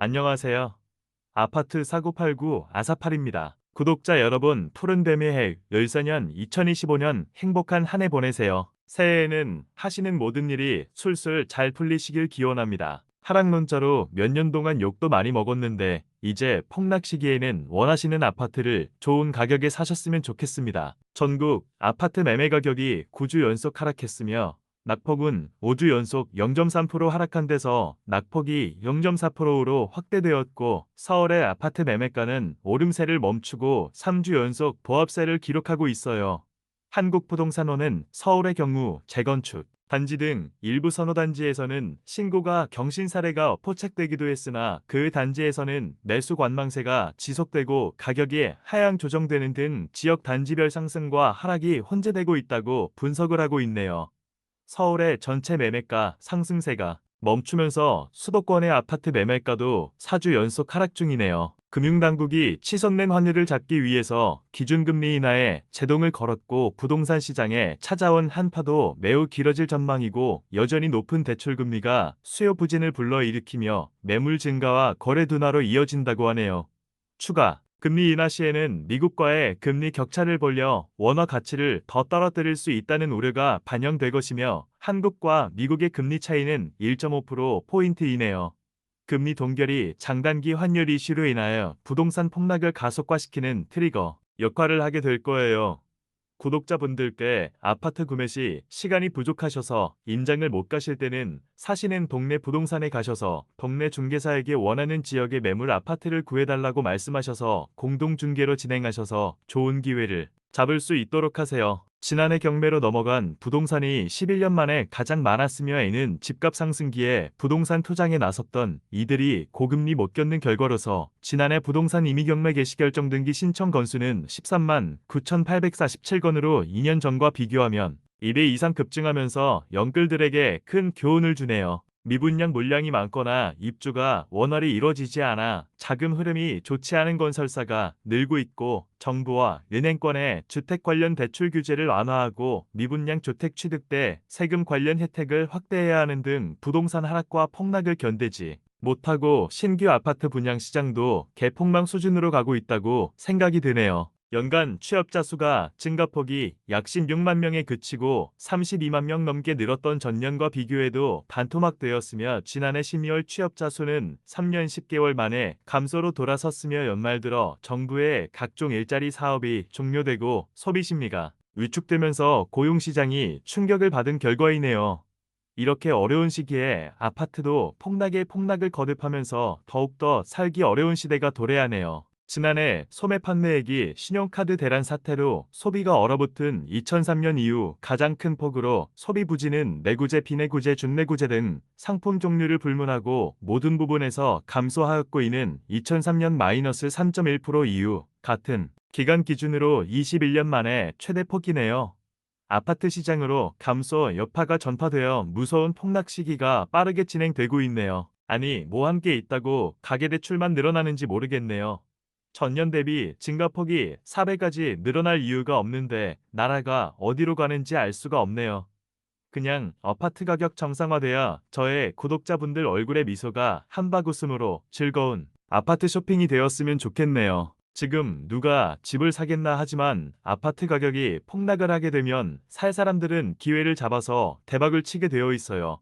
안녕하세요. 아파트 사고팔구 아사팔입니다. 구독자 여러분, 푸른뱀의 해 열사년 2025년 행복한 한 해 보내세요. 새해에는 하시는 모든 일이 술술 잘 풀리시길 기원합니다. 하락론자로 몇 년 동안 욕도 많이 먹었는데 이제 폭락 시기에는 원하시는 아파트를 좋은 가격에 사셨으면 좋겠습니다. 전국 아파트 매매 가격이 9주 연속 하락했으며 낙폭은 5주 연속 0.3% 하락한 데서 낙폭이 0.4%로 확대되었고 서울의 아파트 매매가는 오름세를 멈추고 3주 연속 보합세를 기록하고 있어요. 한국부동산원은 서울의 경우 재건축, 단지 등 일부 선호단지에서는 신고가 경신 사례가 포착되기도 했으나 그 단지에서는 매수 관망세가 지속되고 가격이 하향 조정되는 등 지역 단지별 상승과 하락이 혼재되고 있다고 분석을 하고 있네요. 서울의 전체 매매가 상승세가 멈추면서 수도권의 아파트 매매가도 4주 연속 하락 중이네요. 금융당국이 치솟는 환율을 잡기 위해서 기준금리 인하에 제동을 걸었고 부동산 시장에 찾아온 한파도 매우 길어질 전망이고 여전히 높은 대출금리가 수요 부진을 불러일으키며 매물 증가와 거래 둔화로 이어진다고 하네요. 추가 금리 인하 시에는 미국과의 금리 격차를 벌려 원화 가치를 더 떨어뜨릴 수 있다는 우려가 반영될 것이며 한국과 미국의 금리 차이는 1.5%포인트이네요. 금리 동결이 장단기 환율 이슈로 인하여 부동산 폭락을 가속화시키는 트리거 역할을 하게 될 거예요. 구독자분들께 아파트 구매 시 시간이 부족하셔서 임장을 못 가실 때는 사시는 동네 부동산에 가셔서 동네 중개사에게 원하는 지역의 매물 아파트를 구해달라고 말씀하셔서 공동 중개로 진행하셔서 좋은 기회를 잡을 수 있도록 하세요. 지난해 경매로 넘어간 부동산이 11년 만에 가장 많았으며 이는 집값 상승기에 부동산 투장에 나섰던 이들이 고금리 못 겪는 결과로서 지난해 부동산 임의 경매 개시 결정 등기 신청 건수는 13만 9,847건으로 2년 전과 비교하면 2배 이상 급증하면서 영끌들에게 큰 교훈을 주네요. 미분양 물량이 많거나 입주가 원활히 이루어지지 않아 자금 흐름이 좋지 않은 건설사가 늘고 있고 정부와 은행권의 주택 관련 대출 규제를 완화하고 미분양 주택 취득 때 세금 관련 혜택을 확대해야 하는 등 부동산 하락과 폭락을 견디지 못하고 신규 아파트 분양 시장도 개폭망 수준으로 가고 있다고 생각이 드네요. 연간 취업자 수가 증가폭이 약 16만 명에 그치고 32만 명 넘게 늘었던 전년과 비교해도 반토막되었으며 지난해 12월 취업자 수는 3년 10개월 만에 감소로 돌아섰으며 연말 들어 정부의 각종 일자리 사업이 종료되고 소비 심리가 위축되면서 고용 시장이 충격을 받은 결과이네요. 이렇게 어려운 시기에 아파트도 폭락에 폭락을 거듭하면서 더욱더 살기 어려운 시대가 도래하네요. 지난해 소매 판매액이 신용카드 대란 사태로 소비가 얼어붙은 2003년 이후 가장 큰 폭으로 소비 부진은 내구재, 비내구재, 준내구재 등 상품 종류를 불문하고 모든 부분에서 감소하였고 이는 2003년 마이너스 3.1% 이후 같은 기간 기준으로 21년 만에 최대 폭이네요. 아파트 시장으로 감소 여파가 전파되어 무서운 폭락 시기가 빠르게 진행되고 있네요. 아니, 뭐 함께 있다고 가계대출만 늘어나는지 모르겠네요. 전년 대비 증가폭이 4배까지 늘어날 이유가 없는데 나라가 어디로 가는지 알 수가 없네요. 그냥 아파트 가격 정상화돼야 저의 구독자분들 얼굴에 미소가 한바구음으로 즐거운 아파트 쇼핑이 되었으면 좋겠네요. 지금 누가 집을 사겠나 하지만 아파트 가격이 폭락을 하게 되면 살 사람들은 기회를 잡아서 대박을 치게 되어 있어요.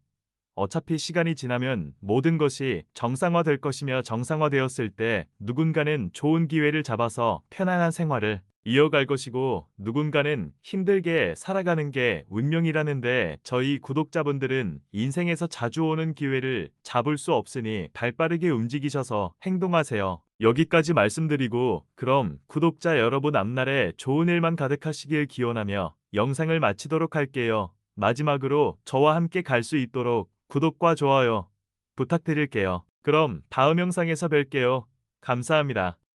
어차피 시간이 지나면 모든 것이 정상화될 것이며 정상화되었을 때 누군가는 좋은 기회를 잡아서 편안한 생활을 이어갈 것이고 누군가는 힘들게 살아가는 게 운명이라는데 저희 구독자분들은 인생에서 자주 오는 기회를 잡을 수 없으니 발빠르게 움직이셔서 행동하세요. 여기까지 말씀드리고 그럼 구독자 여러분 앞날에 좋은 일만 가득하시길 기원하며 영상을 마치도록 할게요. 마지막으로 저와 함께 갈 수 있도록 구독과 좋아요 부탁드릴게요. 그럼 다음 영상에서 뵐게요. 감사합니다.